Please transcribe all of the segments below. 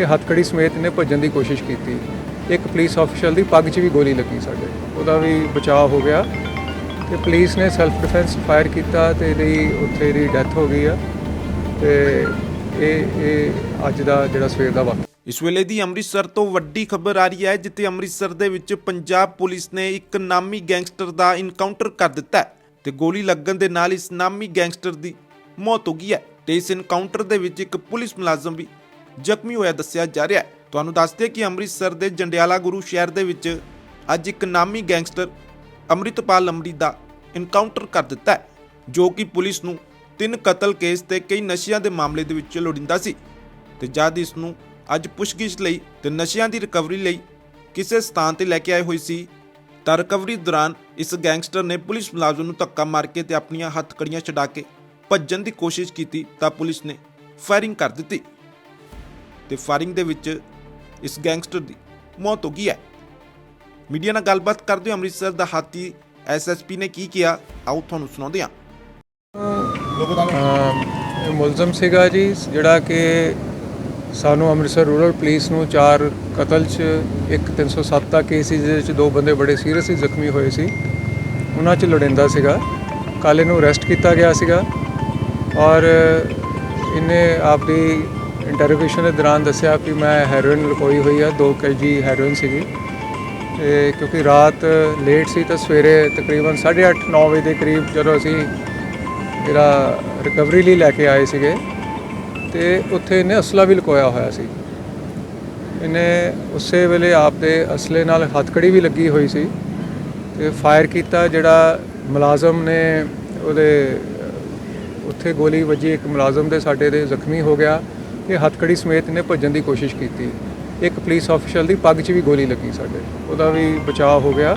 ਕਿ ਹੱਥਕੜੀ ਸਮੇਤ ਇਹਨੇ ਭੱਜਣ ਦੀ ਕੋਸ਼ਿਸ਼ ਕੀਤੀ। ਇੱਕ ਪੁਲਿਸ ਅਫੀਸ਼ਲ ਦੀ ਪੱਗ 'ਚ ਵੀ ਗੋਲੀ ਲੱਗੀ ਸਾਡੇ। ਉਹਦਾ ਵੀ ਬਚਾਅ ਹੋ ਗਿਆ। ਤੇ ਪੁਲਿਸ ਨੇ ਸੈਲਫ ਡਿਫੈਂਸ ਫਾਇਰ ਕੀਤਾ ਤੇ ਇਹਦੀ ਉੱਥੇ ਇਹਦੀ ਡੈਥ ਹੋ ਗਈ ਆ। ਤੇ ਇਹ ਇਹ ਅੱਜ ਦਾ ਜਿਹੜਾ ਸਵੇਰ ਦਾ ਵਾਕਿਆ। ਇਸ ਵੇਲੇ ਦੀ ਅੰਮ੍ਰਿਤਸਰ ਤੋਂ ਵੱਡੀ ਖਬਰ ਆ ਰਹੀ ਹੈ, ਜਿੱਥੇ ਅੰਮ੍ਰਿਤਸਰ ਦੇ ਵਿੱਚ ਪੰਜਾਬ ਪੁਲਿਸ ਨੇ ਇੱਕ ਨਾਮੀ ਗੈਂਗਸਟਰ ਦਾ ਇਨਕਾਊਂਟਰ ਕਰ ਦਿੱਤਾ ਤੇ ਗੋਲੀ ਲੱਗਣ ਦੇ ਨਾਲ ਇਸ ਨਾਮੀ ਗੈਂਗਸਟਰ ਦੀ ਮੌਤ ਹੋ ਗਈ ਹੈ ਤੇ ਇਸ ਇਨਕਾਊਂਟਰ ਦੇ ਵਿੱਚ ਇੱਕ ਪੁਲਿਸ ਮੁਲਾਜ਼ਮ ਵੀ ਜ਼ਖਮੀ ਹੋਇਆ ਦੱਸਿਆ ਜਾ ਰਿਹਾ ਹੈ। ਤੁਹਾਨੂੰ ਦੱਸਦੇ ਕਿ ਅੰਮ੍ਰਿਤਸਰ ਦੇ ਜੰਡਿਆਲਾ ਗੁਰੂ ਸ਼ਹਿਰ ਦੇ ਵਿੱਚ ਅੱਜ ਇੱਕ ਨਾਮੀ ਗੈਂਗਸਟਰ ਅੰਮ੍ਰਿਤਪਾਲ ਅਮਰੀ ਦਾ ਇਨਕਾਊਂਟਰ ਕਰ ਦਿੱਤਾ ਹੈ, ਜੋ ਕਿ ਪੁਲਿਸ ਨੂੰ ਤਿੰਨ ਕਤਲ ਕੇਸ ਤੇ ਕਈ ਨਸ਼ਿਆਂ ਦੇ ਮਾਮਲੇ ਦੇ ਵਿੱਚ ਲੋੜਿੰਦਾ ਸੀ ਤੇ ਜਦ ਇਸ ਨੂੰ ਅੱਜ ਪੁੱਛਗਿੱਛ ਲਈ ਤੇ ਨਸ਼ਿਆਂ ਦੀ ਰਿਕਵਰੀ ਲਈ ਕਿਸੇ ਸਥਾਨ ਤੇ ਲੈ ਕੇ ਆਏ ਹੋਈ ਸੀ, ਤਾਂ ਰਿਕਵਰੀ ਦੌਰਾਨ ਇਸ ਗੈਂਗਸਟਰ ਨੇ ਪੁਲਿਸ ਮੁਲਾਜ਼ਮ ਨੂੰ ਧੱਕਾ ਮਾਰ ਕੇ ਤੇ ਆਪਣੀਆਂ ਹੱਥਕੜੀਆਂ ਛਡਾ ਕੇ ਭੱਜਣ ਦੀ ਕੋਸ਼ਿਸ਼ ਕੀਤੀ, ਤਾਂ ਪੁਲਿਸ ਨੇ ਫਾਇਰਿੰਗ ਕਰ ਦਿੱਤੀ। ਤੇ ਫਾਇਰਿੰਗ ਦੇ ਵਿੱਚ ਇਸ ਗੈਂਗਸਟਰ ਦੀ ਮੌਤ ਹੋ ਗਈ ਹੈ। ਮੀਡੀਆ ਨਾਲ ਗੱਲਬਾਤ ਕਰਦੇ ਹੋਏ ਅੰਮ੍ਰਿਤਸਰ ਦਾ ਹਾਤੀ ਐਸਐਸਪੀ ਨੇ ਕੀ ਕਿਹਾ? ਆਓ ਤੁਹਾਨੂੰ ਸੁਣਾਉਂਦੇ ਹਾਂ। ਅਮ ਮੁਲਜ਼ਮ ਸੀਗਾ ਜੀ, ਜਿਹੜਾ ਕਿ ਸਾਨੂੰ ਅੰਮ੍ਰਿਤਸਰ ਰੂਰਲ ਪੁਲਿਸ ਨੂੰ ਚਾਰ ਕਤਲ 'ਚ ਇੱਕ 307 ਦਾ ਕੇਸ ਸੀ, ਜਿਹਦੇ 'ਚ ਦੋ ਬੰਦੇ ਬੜੇ ਸੀਰੀਅਸਲੀ ਜ਼ਖਮੀ ਹੋਏ ਸੀ। ਉਹਨਾਂ 'ਚ ਲੋੜਿੰਦਾ ਸੀਗਾ। ਕੱਲ੍ਹ ਇਹਨੂੰ ਅਰੈਸਟ ਕੀਤਾ ਗਿਆ ਸੀਗਾ। ਔਰ ਇਹਨੇ ਆਪਦੀ ਇੰਟਰੋਗੇਸ਼ਨ ਦੇ ਦੌਰਾਨ ਦੱਸਿਆ ਕਿ ਮੈਂ ਹੈਰੋਇਨ ਲੁਕੋਈ ਹੋਈ ਆ 2 ਕੇਜੀ ਹੈਰੋਇਨ ਸੀਗੀ। ਤੇ ਕਿਉਂਕਿ ਰਾਤ ਲੇਟ ਸੀ ਤਾਂ ਸਵੇਰੇ ਤਕਰੀਬਨ 8:30 9 ਵਜੇ ਦੇ ਕਰੀਬ ਜਦੋਂ ਅਸੀਂ ਜਿਹੜਾ ਰਿਕਵਰੀ ਲਈ ਲੈ ਕੇ ਆਏ ਸੀਗੇ, ਤੇ ਉੱਥੇ ਇਹਨੇ ਅਸਲਾ ਵੀ ਲੁਕੋਇਆ ਹੋਇਆ ਸੀ। ਇਹਨੇ ਉਸੇ ਵੇਲੇ ਆਪਦੇ ਅਸਲੇ ਨਾਲ ਹੱਥਕੜੀ ਵੀ ਲੱਗੀ ਹੋਈ ਸੀ ਤੇ ਫਾਇਰ ਕੀਤਾ ਜਿਹੜਾ ਮੁਲਾਜ਼ਮ ਨੇ ਉਹਦੇ, ਉੱਥੇ ਗੋਲੀ ਵੱਜੀ, ਇੱਕ ਮੁਲਾਜ਼ਮ ਦੇ ਸਾਡੇ ਦੇ ਜ਼ਖਮੀ ਹੋ ਗਿਆ। ਇਹ ਹੱਥਕੜੀ ਸਮੇਤ ਇਹਨੇ ਭੱਜਣ ਦੀ ਕੋਸ਼ਿਸ਼ ਕੀਤੀ। ਇੱਕ ਪੁਲਿਸ ਅਫੀਸ਼ਲ ਦੀ ਪੱਗ 'ਚ ਵੀ ਗੋਲੀ ਲੱਗੀ ਸਾਡੇ। ਉਹਦਾ ਵੀ ਬਚਾਅ ਹੋ ਗਿਆ।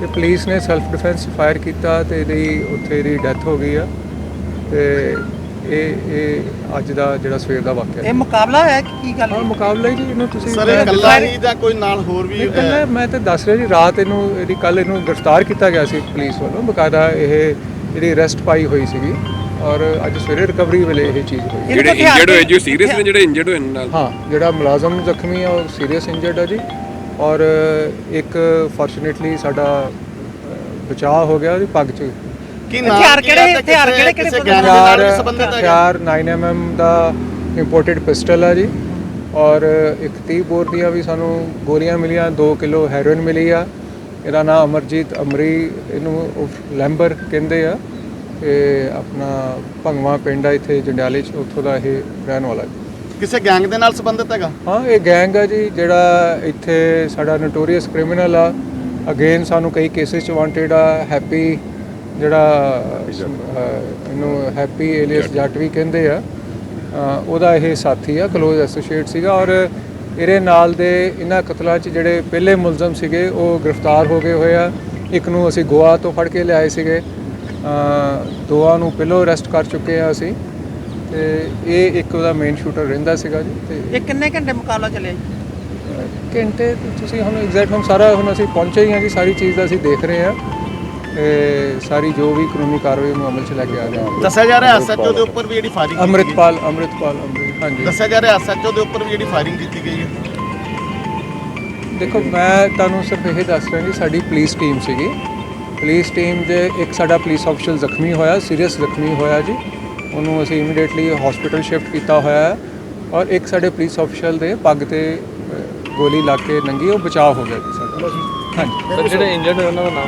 ਤੇ ਪੁਲਿਸ ਨੇ ਸੈਲਫ ਡਿਫੈਂਸ ਫਾਇਰ ਕੀਤਾ ਤੇ ਇਹਦੀ ਉੱਥੇ ਇਹਦੀ ਡੈਥ ਹੋ ਗਈ ਆ। ਤੇ ਇਹ ਇਹ ਅੱਜ ਦਾ ਜਿਹੜਾ ਸਵੇਰ ਦਾ ਵਾਕਿਆ ਇਹ ਹੈ ਮੁਕਾਬਲਾ ਹੋਇਆ ਕਿ ਕੀ ਗੱਲ ਹਾਂ ਮੁਕਾਬਲਾ ਹੀ ਜੀ ਇਹਨੂੰ ਤੁਸੀਂ ਸਰ ਇਹ ਇਕੱਲਾ ਹੀ ਜਾਂ ਕੋਈ ਨਾਲ ਹੋਰ ਵੀ ਨਹੀਂ, ਇਕੱਲਾ ਮੈਂ ਤਾਂ ਦੱਸ ਰਿਹਾ ਜੀ ਰਾਤ ਇਹਨੂੰ ਇਹਦੀ ਕੱਲ ਇਹਨੂੰ ਗ੍ਰਿਫਤਾਰ ਕੀਤਾ ਗਿਆ ਸੀ ਪੁਲਿਸ ਵੱਲੋਂ। ਬਕਾਇਦਾ ਇਹ ਜਿਹੜੀ ਅਰੈਸਟ ਪਾਈ ਹੋਈ ਸੀਗੀ ਔਰ ਅੱਜ ਸਵੇਰੇ ਰਿਕਵਰੀ ਵੇਲੇ ਇਹ ਚੀਜ਼ ਹੋਈ। ਜਿਹੜੇ ਇੰਜਰਡ ਹੋਏ ਜੋ ਸੀਰੀਅਸ ਨੇ ਜਿਹੜੇ ਇੰਜਰਡ ਹੋਏ ਨੇ ਨਾਲ। ਹਾਂ ਜਿਹੜਾ ਮੁਲਾਜ਼ਮ ਜ਼ਖਮੀ ਆ ਉਹ ਸੀਰੀਅਸ ਇੰਜਰਡ ਆ ਜੀ। ਔਰ ਇੱਕ ਫੋਰਚੂਨੇਟਲੀ ਸਾਡਾ ਬਚਾਅ ਹੋ ਗਿਆ ਉਹਦੀ ਪੱਗ 'ਚ ਕੀ ਹਥਿਆਰ ਕਿਹੜੇ- ਹਥਿਆਰ ਕਿਹੜੇ- ਕਿਹੜੇ ਕਿਸੇ ਬੰਦੇ ਗੈਂਗ ਦੇ ਹਥਿਆਰ ਸੰਬੰਧਿਤ ਹੈਗਾ ਹਥਿਆਰ 9mm ਦਾ ਇੰਪੋਰਟਡ ਪਿਸਟਲ ਆ ਜੀ। ਔਰ ਇੱਕ 30 ਬੋਰ ਦੀਆਂ ਵੀ ਸਾਨੂੰ ਗੋਲੀਆਂ ਮਿਲੀਆਂ 2 ਕਿਲੋ ਹੈਰੋਇਨ ਮਿਲੀ ਆ। ਇਹਦਾ ਨਾਮ ਅਮਰਜੀਤ ਅਮਰੀ ਇਹਨੂੰ ਲੈਂਬਰ ਕਹਿੰਦੇ ਆ। ਇਹ ਆਪਣਾ ਭੰਗਵਾ ਪਿੰਡ ਆ ਇੱਥੇ ਜੰਡਿਆਲੇ ਚ ਉੱਥੋਂ ਦਾ ਇਹ ਰਹਿਣ ਵਾਲਾ ਜੀ। ਕਿਸੇ ਗੈਂਗ ਦੇ ਨਾਲ ਸੰਬੰਧਿਤ ਹੈਗਾ? ਹਾਂ ਇਹ ਗੈਂਗ ਆ ਜੀ ਜਿਹੜਾ ਇੱਥੇ ਸਾਡਾ ਨੋਟੋਰੀਅਸ ਕ੍ਰਿਮੀਨਲ ਆ। ਅਗੇਨ ਸਾਨੂੰ ਕਈ ਕੇਸਿਸ ਚ ਵਾਂਟਡ ਆ ਹੈਪੀ ਜਿਹੜਾ ਇਹਨੂੰ ਹੈਪੀ ਏਲੀਅਸ ਜੱਟ ਵੀ ਕਹਿੰਦੇ ਆ। ਉਹਦਾ ਇਹ ਸਾਥੀ ਆ ক্লোਜ਼ ਐਸੋਸੀਏਟ ਸੀਗਾ। ਔਰ ਇਹਦੇ ਨਾਲ ਦੇ ਇਹਨਾਂ ਕਤਲਾਂ 'ਚ ਜਿਹੜੇ ਪਹਿਲੇ ਮੁਲਜ਼ਮ ਸੀਗੇ ਉਹ ਗ੍ਰਿਫਤਾਰ ਹੋ ਗਏ ਹੋਏ ਆ। ਇੱਕ ਨੂੰ ਅਸੀਂ ਗੋਆ ਤੋਂ ਫੜ ਕੇ ਲਿਆਏ ਸੀਗੇ। ਦੋਵਾਂ ਨੂੰ ਪਹਿਲਾਂ ਅਰੈਸਟ ਕਰ ਚੁੱਕੇ ਆ ਅਸੀਂ। ਤੇ ਇਹ ਇੱਕ ਉਹਦਾ ਮੇਨ ਸ਼ੂਟਰ ਰਹਿੰਦਾ ਸੀਗਾ ਜੀ। ਤੇ ਇਹ ਕਿੰਨੇ ਘੰਟੇ ਮੁਕਾਬਲਾ ਚੱਲਿਆ ਜੀ? ਘੰਟੇ ਤੁਸੀਂ ਹੁਣ ਐਗਜ਼ੈਕਟ ਹੁਣ ਸਾਰਾ ਹੁਣ ਅਸੀਂ ਪਹੁੰਚੇ ਹੀ ਹਾਂ ਜੀ। ਸਾਰੀ ਚੀਜ਼ ਦਾ ਅਸੀਂ ਦੇਖ ਰਹੇ ਤੇ ਸਾਰੀ ਜੋ ਵੀ ਕਾਨੂੰਨੀ ਕਾਰਵਾਈ ਨੂੰ ਅਮਲ 'ਚ ਲੈ ਕੇ ਆ ਰਹੇ ਹਾਂ ਦੱਸਿਆ ਜਾ ਰਿਹਾ ਐਸਐਚਓ ਦੇ ਉੱਪਰ ਵੀ ਜਿਹੜੀ ਫਾਇਰਿੰਗ ਅੰਮ੍ਰਿਤਪਾਲ ਅੰਮ੍ਰਿਤਪਾਲ ਅੰਮ੍ਰਿਤ ਹਾਂਜੀ। ਦੱਸਿਆ ਜਾ ਰਿਹਾ ਐਸਐਚਓ ਦੇ ਉੱਪਰ ਵੀ ਜਿਹੜੀ ਫਾਇਰਿੰਗ ਕੀਤੀ ਗਈ ਹੈ। ਦੇਖੋ ਮੈਂ ਤੁਹਾਨੂੰ ਸਿਰਫ ਇਹ ਦੱਸ ਰਿਹਾ ਜੀ ਸਾਡੀ ਪੁਲਿਸ ਟੀਮ ਸੀਗੀ। ਪੁਲਿਸ ਟੀਮ ਦੇ ਇੱਕ ਸਾਡਾ ਪੁਲਿਸ ਅਫਸਰ ਜ਼ਖਮੀ ਹੋਇਆ ਸੀਰੀਅਸ ਜ਼ਖਮੀ ਹੋਇਆ ਜੀ। ਉਹਨੂੰ ਅਸੀਂ ਇਮੀਡੀਏਟਲੀ ਹਸਪੀਟਲ ਸ਼ਿਫਟ ਕੀਤਾ ਹੋਇਆ ਹੈ ਔਰ ਇੱਕ ਸਾਡੇ ਪੁਲਿਸ ਅਫਸਰ ਦੇ ਪੱਗ ਤੇ ਗੋਲੀ ਲੱਗ ਕੇ ਨੰਗੀ ਉਹ ਬਚਾਅ ਹੋ ਗਿਆ ਜੀ ਸਾਡਾ। ਹਾਂਜੀ। ਜਿਹੜੇ ਇੰਜਰਡ ਹੋਏ ਉਹਨਾਂ ਦਾ ਨਾਮ